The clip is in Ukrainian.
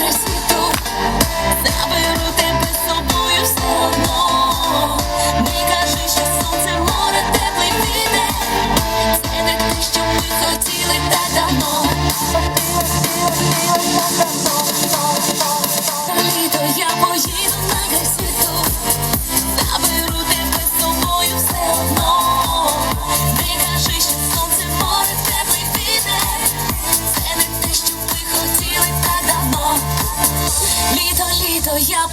Поїду літо, я